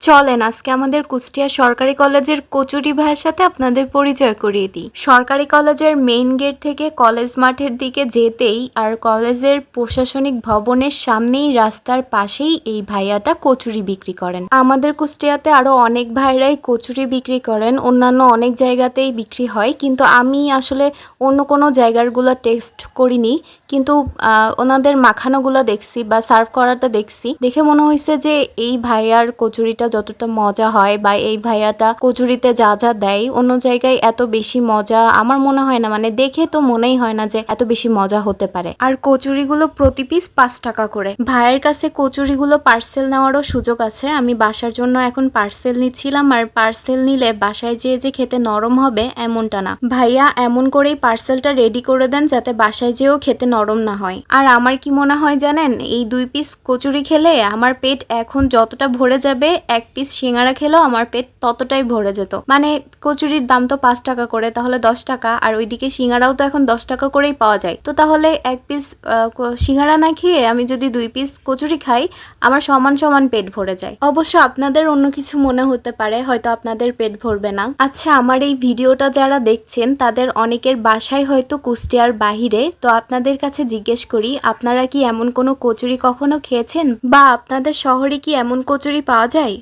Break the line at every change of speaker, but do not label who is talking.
চলেন, আজকে আমাদের কুষ্টিয়া সরকারি কলেজের কচুরি ভাইয়ের সাথে আপনাদের পরিচয় করিয়ে দিই। সরকারি কলেজের মেইন গেট থেকে কলেজ মাঠের দিকে যেতেই আর কলেজের প্রশাসনিক ভবনের সামনেই রাস্তার পাশেই এই ভাইয়াটা কচুরি বিক্রি করেন। আমাদের কুষ্টিয়াতে আরও অনেক ভাইরাই কচুরি বিক্রি করেন। অন্যান্য অনেক জায়গাতেই বিক্রি হয়। কিন্তু আমি আসলে অন্য কোনো জায়গারগুলো টেস্ট করিনি। কিন্তু ওনাদের মাখানোগুলো দেখছি বা সার্ভ করাটা দেখছি। দেখে মনে হয়েছে যে এই ভাইয়ার কচুরিটা যতটা মজা হয় বা এই ভাইয়াটা কচুরিতে যা যা দেয়, অন্য জায়গায় এত বেশি মজা আমার মনে হয় না। মানে দেখে তো মনেই হয় না যে এত বেশি মজা হতে পারে। আর কচুরিগুলো প্রতি পিস পাঁচ টাকা করে। ভাইয়ের কাছে কচুরিগুলো পার্সেল নেওয়ারও সুযোগ আছে। আমি বাসার জন্য এখন পার্সেল নিচ্ছিলাম আর পার্সেল নিলে বাসায় যেয়ে যে খেতে নরম হবে এমনটা না। ভাইয়া এমন করেই পার্সেলটা রেডি করে দেন যাতে বাসায় যেয়েও খেতে নরম না হয়। আর আমার কি মনে হয় জানেন? এই দুই পিস কচুরি খেলে আমার পেট এখন যতটা ভরে যাবে এক পিস সিঙ্গারা খেলেও আমার পেট ততটাই ভরে যেত। মানে কচুরির দাম তো পাঁচ টাকা করে, তাহলে দশ টাকা, আর ওইদিকে সিঙ্গারাও তো এখন দশ টাকা করেই পাওয়া যায়। তো তাহলে এক পিস সিঙ্গারা না খেয়ে আমি যদি দুই পিস কচুরি খাই, আমার সমান সমান পেট ভরে যায়। অবশ্য আপনাদের অন্য কিছু মনে হতে পারে, হয়তো আপনাদের পেট ভরবে না। আচ্ছা আমার এই ভিডিওটা যারা দেখছেন, তাদের অনেকের বাসায় হয়তো কুষ্টিয়ার বাহিরে। তো আপনাদের কাছে জিজ্ঞেস করি, আপনারা কি এমন কোনো কচুরি কখনো খেয়েছেন? বা আপনাদের শহরে কি এমন কচুরি পাওয়া যায়?